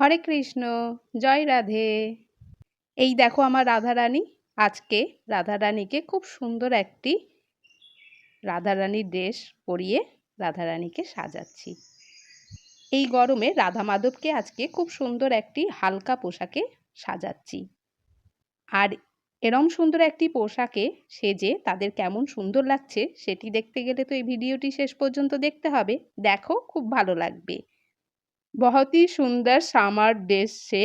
হরে কৃষ্ণ, জয় রাধে। এই দেখো আমার রাধারানী, আজকে রাধারানীকে খুব সুন্দর একটি রাধারানীর ড্রেস পরিয়ে রাধারানীকে সাজাচ্ছি। এই গরমে রাধা মাধবকে আজকে খুব সুন্দর একটি হালকা পোশাকে সাজাচ্ছি। আর এরম সুন্দর একটি পোশাকে সেজে তাদের কেমন সুন্দর লাগছে, সেটি দেখতে গেলে তো এই ভিডিওটি শেষ পর্যন্ত দেখতে হবে। দেখো, খুব ভালো লাগবে। बहुत ही सुंदर सामर ड्रेस से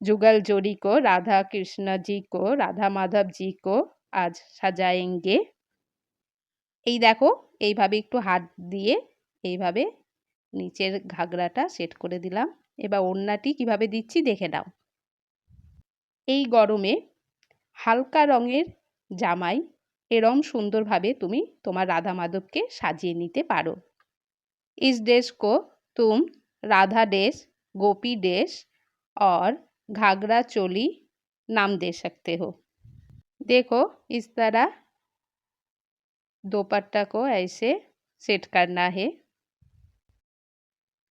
जुगल जोड़ी को राधा कृष्ण जी को রাধা মাধব জি কো আজ সাজায়েঙ্গে এই দেখো এইভাবে একটু হাত দিয়ে এইভাবে নিচের ঘাগরাটা সেট করে দিলাম এবার ওড়নাটি কিভাবে দিচ্ছি দেখে নাও এই গরমে হালকা রঙের জামাই এরম সুন্দরভাবে তুমি তোমার রাধা মাধবকে সাজিয়ে নিতে পারো ইস ড্রেস কো তুম राधा डेस गोपी डेस और घाघरा चोली नाम दे सकते हो देखो इस तरह दोपट्टा को ऐसे সেট করনা হে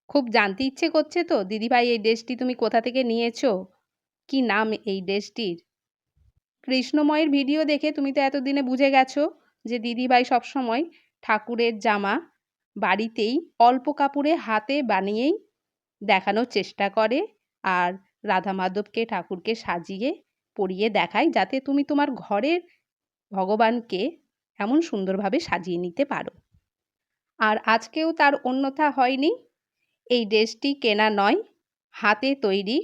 খুব জানতে ইচ্ছে করছে তো দিদিভাই এই ড্রেসটি তুমি কোথা থেকে নিয়েছো কি নাম এই ড্রেসটির কৃষ্ণময়ের ভিডিও দেখে তুমি তো এতদিনে বুঝে গেছো যে দিদিভাই সবসময় ঠাকুরের জামা বাড়িতেই অল্প কাপড়ে হাতে বানিয়েই দেখানোর চেষ্টা করে আর রাধা মাধবকে ঠাকুরকে সাজিয়ে, পরিয়ে দেখায় যাতে তুমি তোমার ঘরের ভগবানকে এমন সুন্দরভাবে সাজিয়ে নিতে পারো। আর আজকেও তার অন্যথা হয়নি। এই ড্রেসটি কেনা নয়, হাতে তৈরি।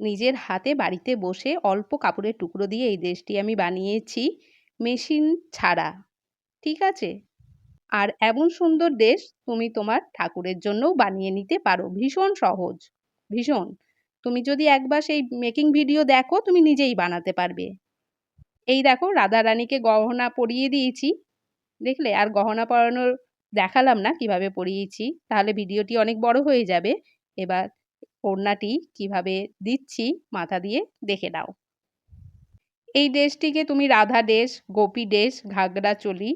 নিজের হাতে বাড়িতে বসে অল্প কাপড়ের টুকরো দিয়ে এই ড্রেসটি আমি বানিয়েছি, মেশিন ছাড়া। ঠিক আছে? আর এমন সুন্দর ড্রেস তুমি তোমার ঠাকুরের জন্যও বানিয়ে নিতে পারো। ভীষণ সহজ। ভীষণ। তুমি যদি একবার সেই মেকিং ভিডিও দেখো, তুমি নিজেই বানাতে পারবে। এই দেখো রাধা রানীকে গহনা পরিয়ে দিয়েছি। দেখলে? আর গহনা পরানোর দেখালাম না কীভাবে পরিয়েছি। তাহলে ভিডিওটি অনেক বড় হয়ে যাবে। এবার ওড়নাটি কীভাবে দিচ্ছি মাথা দিয়ে দেখে নাও। এই ড্রেসটিকে তুমি রাধা ড্রেস গোপী ড্রেস ঘাগরা চলি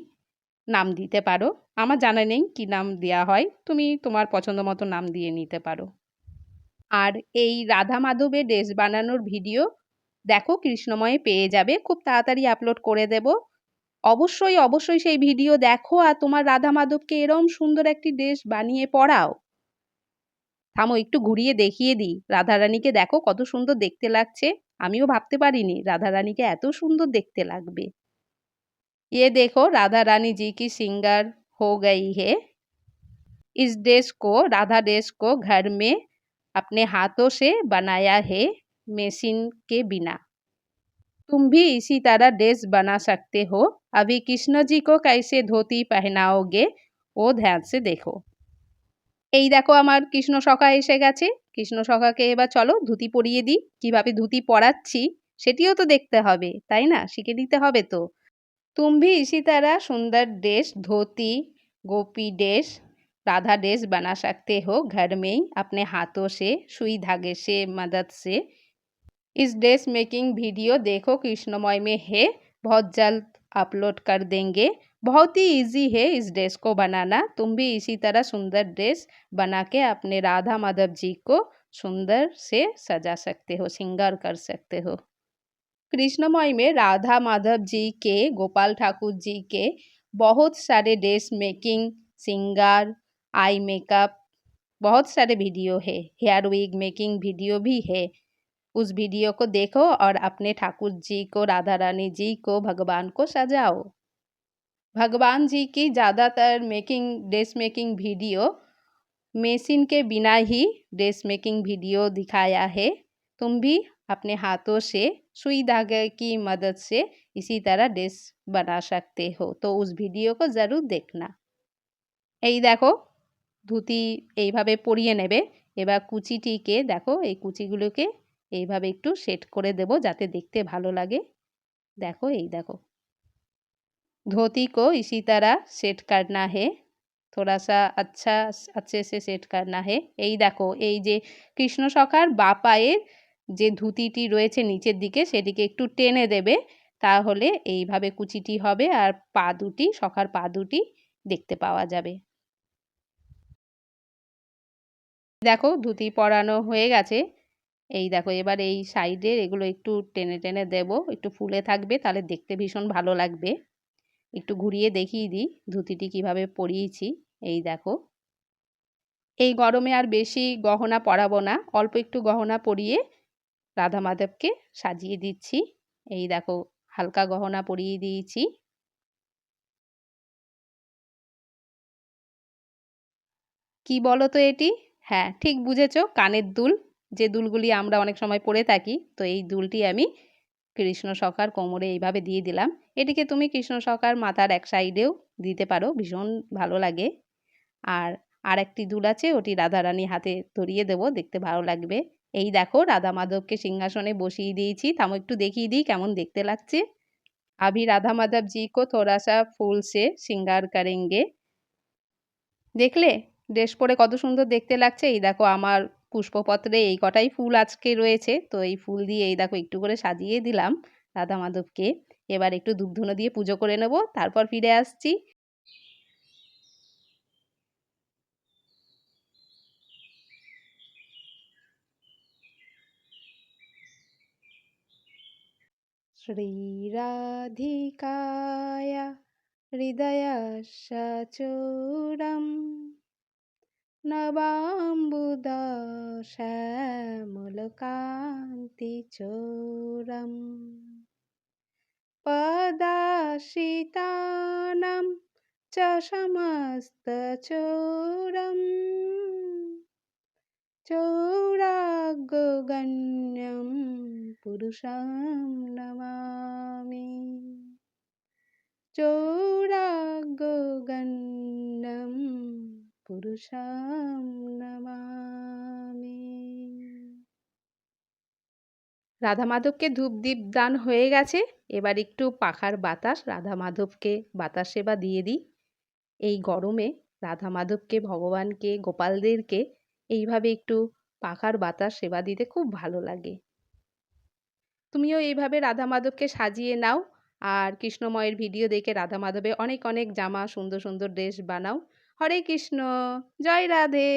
নাম দিতে পারো। আমার জানা নেই কী নাম দেওয়া হয়। তুমি তোমার পছন্দ মতো নাম দিয়ে নিতে পারো। আর এই রাধা মাধবের ড্রেস বানানোর ভিডিও দেখো কৃষ্ণময়ে পেয়ে যাবে। খুব তাড়াতাড়ি আপলোড করে দেব। অবশ্যই অবশ্যই সেই ভিডিও দেখো আর তোমার রাধা মাধবকে এরম সুন্দর একটি ড্রেস বানিয়ে পড়াও। থামো, একটু ঘুরিয়ে দেখিয়ে দিই। রাধারানীকে দেখো কত সুন্দর দেখতে লাগছে। আমিও ভাবতে পারিনি রাধারানীকে এত সুন্দর দেখতে লাগবে। ये देखो राधा रानी जी की सिंगर हो गई है इस ड्रेस को राधा ड्रेस को घर में अपने हाथों से बनाया है मशीन के बिना तुम भी इसी तरह ड्रेस बना सकते हो अभी कृष्ण जी को कैसे धोती पहनाओगे ও ধ্যান সে দেখো এই দেখো আমার কৃষ্ণ সখা এসে গেছে কৃষ্ণ সখাকে এবার চলো ধুতি পরিয়ে দিই কিভাবে ধুতি পরাচ্ছি সেটিও তো দেখতে হবে তাই না শিখে নিতে হবে তো तुम भी इसी तरह सुंदर dress dhoti, Gopi dress Radha dress बना सकते हो घर में ही अपने हाथों से, सुई धागे से, मदद से। इस ड्रेस मेकिंग वीडियो देखो कृष्णमय में है, बहुत जल्द अपलोड कर देंगे। बहुत ही इजी है इस ड्रेस को बनाना। तुम भी इसी तरह सुंदर ड्रेस बना के अपने राधा माधव जी को सुंदर से सजा सकते हो, सिंगर कर सकते हो। कृष्णमय में राधा माधव जी के गोपाल ठाकुर जी के बहुत सारे ड्रेस मेकिंग सिंगार आई मेकअप बहुत सारे वीडियो है हेयर विग मेकिंग वीडियो भी है उस वीडियो को देखो और अपने ठाकुर जी को राधा रानी जी को भगवान को सजाओ भगवान जी की ज़्यादातर making dress making video machine के बिना ही ड्रेस मेकिंग वीडियो दिखाया है तुम भी अपने हाथों से सुई धागे की मदद से इसी तरह ड्रेस बना सकते हो তো উস ভিডিওকে জরুর দেখনা এই দেখো ধুতি এইভাবে পরিয়ে নেবে এবার কুচিটিকে দেখো এই কুচিগুলোকে এইভাবে একটু সেট করে দেব যাতে দেখতে ভালো লাগে দেখো এই দেখো धोती को इसी तरह सेट करना है थोड़ा सा अच्छा अच्छे से सेट करना है এই দেখো এই যে কৃষ্ণ সখার বা পায়ের যে ধুতিটি রয়েছে নিচের দিকে সেটিকে একটু টেনে দেবে, তাহলে এইভাবে কুচিটি হবে আর পা দুটি সখার পা দুটি দেখতে পাওয়া যাবে। দেখো ধুতি পরানো হয়ে গেছে। এই দেখো এবার এই সাইডের এগুলো একটু টেনে টেনে দেব, একটু ফুলে থাকবে তাহলে দেখতে ভীষণ ভালো লাগবে। একটু ঘুরিয়ে দেখিয়ে দিই ধুতিটি কীভাবে পরিয়েছি। এই দেখো। এই গরমে আর বেশি গহনা পরাবো না, অল্প একটু গহনা পরিয়ে রাধা মাধবকে সাজিয়ে দিচ্ছি। এই দেখো, হালকা গহনা পরিয়ে দিয়েছি। কি বলো তো এটি? হ্যাঁ ঠিক বুঝেছ, কানের দুল। যে দুলগুলি আমরা অনেক সময় পরে থাকি, তো এই দুলটি আমি কৃষ্ণ সখার কোমরে এইভাবে দিয়ে দিলাম। এটিকে তুমি কৃষ্ণ সখার মাথার এক সাইডেও দিতে পারো, ভীষণ ভালো লাগে। আর আর একটি দুল আছে, ওটি রাধারানী হাতে ধরিয়ে দেব, দেখতে ভালো লাগবে। এই দেখো রাধা মাধবকে সিংহাসনে বসিয়ে দিয়েছি। থামো, একটু দেখিয়ে দিই কেমন দেখতে লাগছে। আভি রাধা মাধব জি কো থোড়া সা ফুল সিঙ্গার করেঙ্গে। দেখলে? ড্রেস পরে কত সুন্দর দেখতে লাগছে। এই দেখো আমার পুষ্পপত্রে এই কটাই ফুল আজকে রয়েছে। তো এই ফুল দিয়ে এই দেখো একটু করে সাজিয়ে দিলাম রাধা মাধবকে। এবার একটু ধূপধুনো দিয়ে পুজো করে নেব। তারপর ফিরে আসছি। श्रीराधिकाय हृदयसचूरम् नवाम्बुदा श्यामलकान्तिचूरम् पदाशितानां च समस्तचूरम् চৌরাগণ্যম পুরুষাম নমামি চৌরাগণ্যম পুরুষাম নমামি রাধা মাধবকে ধূপ দীপ দান হয়ে গেছে। এবার একটু পাখার বাতাস রাধা মাধবকে বাতাস সেবা দিয়ে দিই। এই গরমে রাধা মাধবকে ভগবানকে, গোপালদেরকে এইভাবে একটু পাখার বাতাস সেবা দিতে খুব ভালো লাগে। তুমিও এইভাবে রাধা মাধবকে সাজিয়ে নাও আর কৃষ্ণময়ের ভিডিও দেখে রাধা মাধবে অনেক অনেক জামা সুন্দর সুন্দর ড্রেস বানাও। হরে কৃষ্ণ, জয় রাধে।